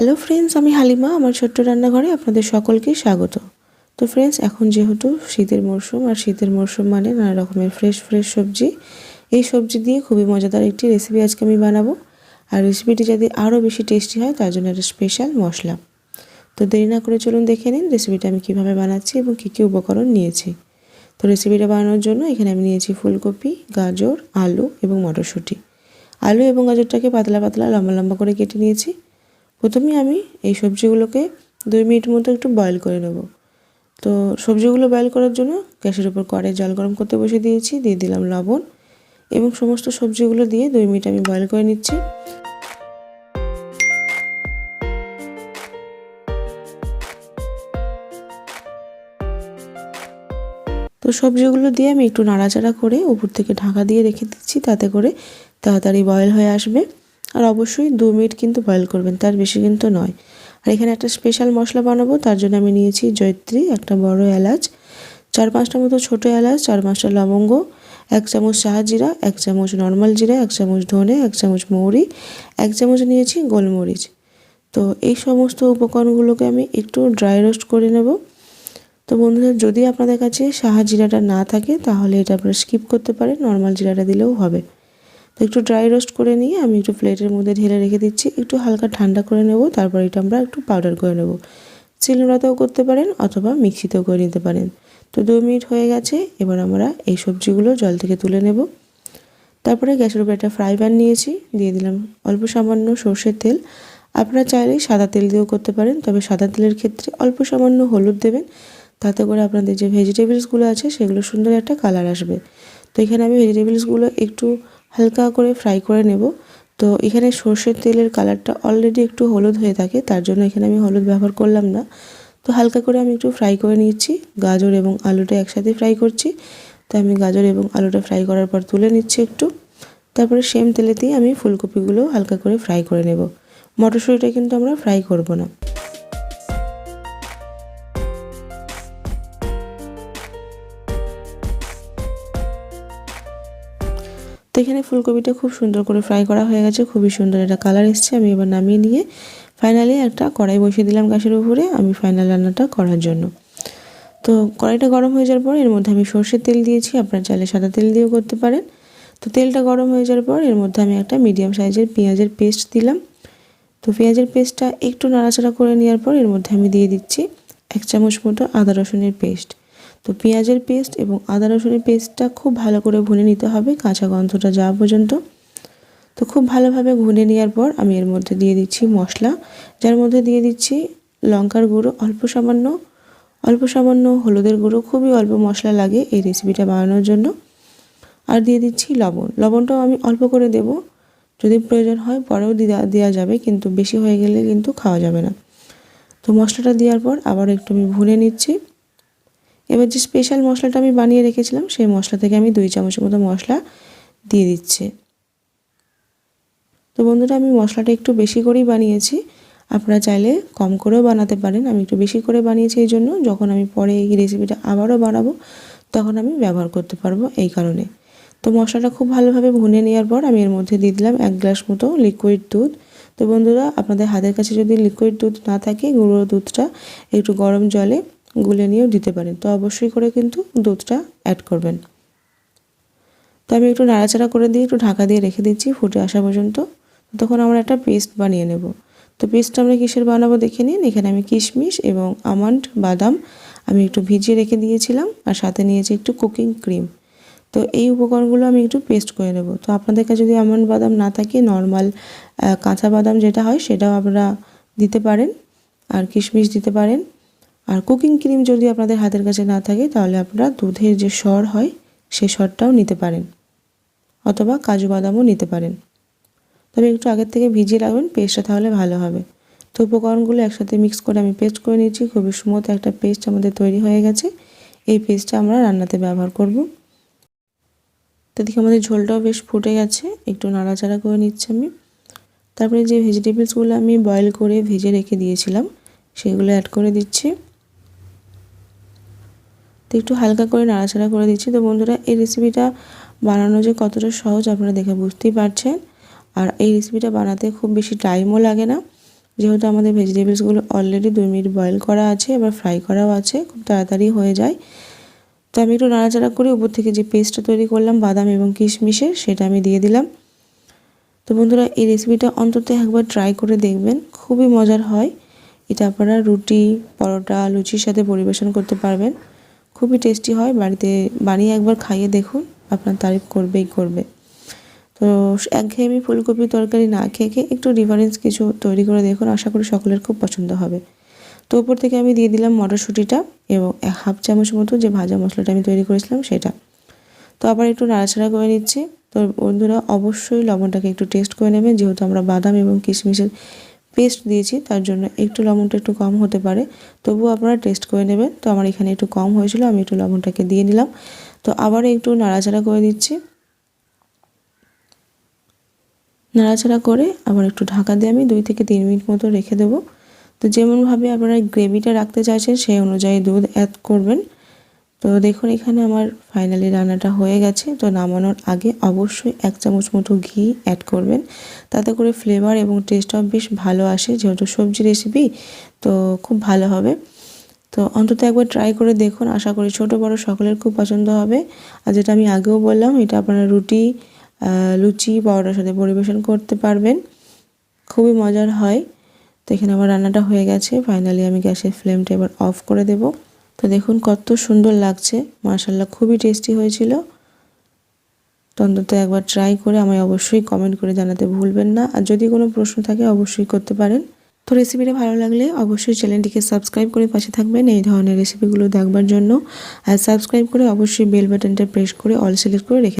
Hello friends আমি হালিমা, আমার ছোট্ট রান্নাঘরে আপনাদের সকলকে স্বাগত। তো ফ্রেন্ডস এখন যেহেতু শীতের মরশুম, আর শীতের মরশুম মানে নানা রকমের ফ্রেশ ফ্রেশ সবজি, এই সবজি দিয়ে খুবই মজাদার একটি রেসিপি আজকে আমি বানাবো। আর রেসিপিটি যাতে আরও বেশি টেস্টি হয়, তার জন্য একটা স্পেশাল মশলা। তো দেরি না করে চলুন দেখে নিন রেসিপিটা আমি কীভাবে বানাচ্ছি এবং কী কী উপকরণ নিয়েছি। তো রেসিপিটা বানানোর জন্য এখানে আমি নিয়েছি ফুলকপি, গাজর, আলু এবং মটরশুঁটি। আলু এবং গাজরটাকে পাতলা পাতলা, লম্বা লম্বা করে কেটে নিয়েছি। প্রথমে আমি এই সবজিগুলোকে দুই মিনিট মতো একটু বয়েল করে নেব। তো সবজিগুলো বয়েল করার জন্য গ্যাসের উপর কড়াই জল গরম করতে বসে দিয়েছি, দিয়ে দিলাম লবণ এবং সমস্ত সবজিগুলো দিয়ে দুই মিনিট আমি বয়েল করে নিচ্ছি। তো সবজিগুলো দিয়ে আমি একটু নাড়াচাড়া করে উপর থেকে ঢাকা দিয়ে রেখে দিচ্ছি, তাতে করে তাড়াতাড়ি বয়েল হয়ে আসবে। আর অবশ্যই দু মিনিট কিন্তু বয়েল করবেন, তার বেশি কিন্তু নয়। আর এখানে একটা স্পেশাল মশলা বানাবো, তার জন্য আমি নিয়েছি জৈত্রী একটা বড় এলাচ, চার পাঁচটা মতো ছোটো এলাচ, চার পাঁচটা লবঙ্গ, এক চামচ শাহ জিরা, এক চামচ নর্মাল জিরা, এক চামচ ধনে, এক চামচ মৌরি, এক চামচ নিয়েছি গোলমরিচ। তো এই সমস্ত উপকরণগুলোকে আমি একটু ড্রাই রোস্ট করে নেব। তো বন্ধুরা, যদি আপনাদের কাছে সাহা জিরাটা না থাকে, তাহলে এটা আপনারা স্কিপ করতে পারেন নর্মাল জিরাটা দিলেও হবে। তো একটু ড্রাই রোস্ট করে নিয়ে আমি একটু প্লেটের মধ্যে ঢেলে রেখে দিচ্ছি। একটু হালকা ঠান্ডা করে নেব, তারপর এটা আমরা একটু পাউডার করে নেব। শিলনোড়াতেও করতে পারেন অথবা মিক্সিতেও করে নিতে পারেন। তো দু মিনিট হয়ে গেছে, এবার আমরা এই সবজিগুলো জল থেকে তুলে নেব। তারপরে গ্যাসের উপরে একটা ফ্রাই প্যান নিয়েছি, দিয়ে দিলাম অল্প সামান্য সর্ষের তেল। আপনারা চাইলে সাদা তেল দিয়েও করতে পারেন, তবে সাদা তেলের ক্ষেত্রে অল্প সামান্য হলুদ দেবেন। তাতে করে আপনাদের যে ভেজিটেবলসগুলো আছে, সেগুলো সুন্দর একটা কালার আসবে। তো এখানে আমি ভেজিটেবলসগুলো একটু হালকা করে ফ্রাই করে নেব। তো এখানে সর্ষের তেলের কালারটা অলরেডি একটু হলুদ হয়ে থাকে, তার জন্য এখানে আমি হলুদ ব্যবহার করলাম না। তো হালকা করে আমি একটু ফ্রাই করে নিচ্ছি। গাজর এবং আলুটা একসাথে ফ্রাই করছি। তো আমি গাজর এবং আলুটা ফ্রাই করার পর তুলে নিচ্ছি একটু। তারপরে সেম তেলেতেই আমি ফুলকপিগুলো হালকা করে ফ্রাই করে নেব। মটরশুঁটিটা কিন্তু আমরা ফ্রাই করব না। এখানে ফুলকপিটা খুব সুন্দর করে ফ্রাই করা হয়ে গেছে, খুবই সুন্দর একটা কালার এসছে। আমি এবার নামিয়ে নিয়ে ফাইনালি একটা কড়াই বসিয়ে দিলাম গ্যাসের উপরে আমি ফাইনাল রান্নাটা করার জন্য। তো কড়াইটা গরম হয়ে যাওয়ার পর এর মধ্যে আমি সর্ষের তেল দিয়েছি, আপনার চাইলে সাদা তেল দিয়েও করতে পারেন। তো তেলটা গরম হয়ে যাওয়ার পর এর মধ্যে আমি একটা মিডিয়াম সাইজের পেঁয়াজের পেস্ট দিলাম। তো পেঁয়াজের পেস্টটা একটু নাড়াচাড়া করে নেওয়ার পর এর মধ্যে আমি দিয়ে দিচ্ছি এক চামচ মতো আদা রসুনের পেস্ট তো পেঁয়াজের পেস্ট এবং আদা রসুনের পেস্টটা খুব ভালো করে ভুনে নিতে হবে কাঁচা গন্ধটা যাওয়া পর্যন্ত। তো খুব ভালোভাবে ভুনে নেওয়ার পর আমি এর মধ্যে দিয়ে দিচ্ছি মশলা। যার মধ্যে দিয়ে দিচ্ছি লঙ্কার গুঁড়ো, অল্প সামান্য অল্প সামান্য হলুদের গুঁড়ো, খুবই অল্প মশলা লাগে এই রেসিপিটা বানানোর জন্য। আর দিয়ে দিচ্ছি লবণ। লবণটাও আমি অল্প করে দেব। যদি প্রয়োজন হয় পরেও দেওয়া যাবে কিন্তু বেশি হয়ে গেলে কিন্তু খাওয়া যাবে না। তো মশলাটা দেওয়ার পর আবার একটু আমি ভুনে নিচ্ছি। এবার যে স্পেশাল মশলাটা আমি বানিয়ে রেখেছিলাম, সেই মশলা থেকে আমি দুই চামচের মতো মশলা দিয়ে দিচ্ছি। তো বন্ধুরা, আমি মশলাটা একটু বেশি করেই বানিয়েছি। আপনারা চাইলে কম করেও বানাতে পারেন। আমি একটু বেশি করে বানিয়েছি এই জন্য। যখন আমি পরে এই রেসিপিটা আবারও বানাবো, তখন আমি ব্যবহার করতে পারব এই কারণে। তো মশলাটা খুব ভালোভাবে ভুনে নেওয়ার পর আমি এর মধ্যে দিয়ে দিলাম এক গ্লাস মতো লিকুইড দুধ। তো বন্ধুরা, আপনাদের হাতের কাছে যদি লিকুইড দুধ না থাকে, গুঁড়ো দুধটা একটু গরম জলে গুলে নিয়েও দিতে পারেন। তো অবশ্যই করে কিন্তু দুধটা অ্যাড করবেন। তো আমি একটু নাড়াচাড়া করে দিয়ে একটু ঢাকা দিয়ে রেখে দিচ্ছি, ফুটে আসা পর্যন্ত। তখন আমরা একটা পেস্ট বানিয়ে নেব। তো পেস্টটা আমরা কিসের বানাবো দেখে নিন। এখানে আমি কিশমিশ এবং আমন্ড, বাদাম আমি একটু ভিজিয়ে রেখে দিয়েছিলাম আর সাথে নিয়েছি একটু কুকিং ক্রিম। তো এই উপকরণগুলো আমি একটু পেস্ট করে নেব। তো আপনাদের কাছে যদি আমন্ড বাদাম না থাকে, নর্মাল কাঁচা বাদাম যেটা হয় সেটাও আপনারা দিতে পারেন আর কিশমিশ দিতে পারেন। আর কুকিং ক্রিম যদি আপনাদের হাতের কাছে না থাকে, তাহলে আপনারা দুধের যে সর হয়, সে সরটাও নিতে পারেন। অথবা কাজু বাদামও নিতে পারেন। তবে একটু আগের থেকে ভিজিয়ে রাখবেন, পেস্টটা তাহলে ভালো হবে। তো উপকরণগুলো একসাথে মিক্স করে আমি পেস্ট করে নিচ্ছি খুবই স্মুথ একটা পেস্ট আমাদের তৈরি হয়ে গেছে। এই পেস্টটা আমরা রান্নাতে ব্যবহার করব। তো দেখি আমাদের ঝোলটাও বেশ ফুটে গেছে। একটু নাড়াচাড়া করে নিচ্ছি আমি। তারপরে যে ভেজিটেবলসগুলো আমি বয়েল করে ভেজে রেখে দিয়েছিলাম, সেগুলো অ্যাড করে দিচ্ছি। তো একটু হালকা করে নাড়াচাড়া করে দিচ্ছি। তো বন্ধুরা, এই রেসিপিটা বানানো যে কতটা সহজ আপনারা দেখে বুঝতেই পারছেন। আর এই রেসিপিটা বানাতে খুব বেশি টাইমও লাগে না। যেহেতু আমাদের ভেজিটেবলসগুলো অলরেডি দুই মিনিট বয়েল করা আছে, এবার ফ্রাই করাও আছে, খুব তাড়াতাড়ি হয়ে যায়। তো আমি একটু নাড়াচাড়া করে উপর থেকে যে পেস্টটা তৈরি করলাম, বাদাম এবং কিশমিশের সেটা আমি দিয়ে দিলাম। তো বন্ধুরা, এই রেসিপিটা অন্তত একবার ট্রাই করে দেখবেন, খুবই মজার হয়। এটা আপনারা রুটি, পরোটা, লুচির সাথে পরিবেশন করতে পারবেন। খুবই টেস্টি হয়। বাড়িতে বানিয়ে একবার খাইয়ে দেখুন, আপনার তারিফ করবেই করবে। তো একঘেয়েমি ফুলকপি তরকারি না খেয়ে খেয়ে একটু ডিফারেন্স কিছু তৈরি করে দেখুন, আশা করি সকলের খুব পছন্দ হবে। তো উপর থেকে আমি দিয়ে দিলাম মটরশুঁটিটা এবং এক হাফ চামচ মতো যে ভাজা মশলাটা আমি তৈরি করেছিলাম সেটা। তো আবার একটু নাড়াচাড়া করে নিচ্ছি। তো বন্ধুরা, অবশ্যই লবণটাকে একটু টেস্ট করে নেবেন। যেহেতু আমরা বাদাম এবং কিশমিশের পেস্ট দিয়েছি, তার জন্য একটু লবণটা একটু কম হতে পারে। তবুও আপনারা টেস্ট করে নেবেন। তো আমার এখানে একটু কম হয়েছিল, আমি একটু লবণটাকে দিয়ে নিলাম। তো আবার একটু নাড়াচাড়া করে দিচ্ছি। নাড়াচাড়া করে আবার একটু ঢাকা দিয়ে আমি দুই থেকে তিন মিনিট মতো রেখে দেবো। তো যেমনভাবে আপনারা গ্রেভিটা রাখতে চাইছেন, সেই অনুযায়ী দুধ অ্যাড করবেন। তো দেখুন, এখানে আমার ফাইনালি রান্নাটা হয়ে গেছে। তো নামানোর আগে অবশ্যই এক চামচ মতো ঘি অ্যাড করবেন। তাতে করে ফ্লেভার এবং টেস্টটাও বেশ ভালো আসে, যেহেতু সবজি রেসিপি তো খুব ভালো হবে। তো অন্তত একবার ট্রাই করে দেখুন। আশা করি ছোট, বড় সকলের খুব পছন্দ হবে। আর যেটা আমি আগেও বললাম, এটা আপনারা রুটি লুচি পাউডার সাথে পরিবেশন করতে পারবেন। খুবই মজার হয়। তো এখানে আমার রান্নাটা হয়ে গেছে। ফাইনালি আমি গ্যাসের ফ্লেমটা এবার অফ করে দেব। তো দেখুন কত সুন্দর লাগছে। মার্শাল্লাহ খুবই টেস্টি হয়েছিল। তো অন্তত একবার ট্রাই করে আমায় অবশ্যই কমেন্ট করে জানাতে ভুলবেন না। আর যদি কোনো প্রশ্ন থাকে, অবশ্যই করতে পারেন। তো রেসিপিটা ভালো লাগলে অবশ্যই চ্যানেলটিকে সাবস্ক্রাইব করে পাশে থাকবেন। এই ধরনের রেসিপিগুলো দেখবার জন্য। আর সাবস্ক্রাইব করে অবশ্যই বেল বাটনটা প্রেস করে অল সিলেক্ট করে রেখে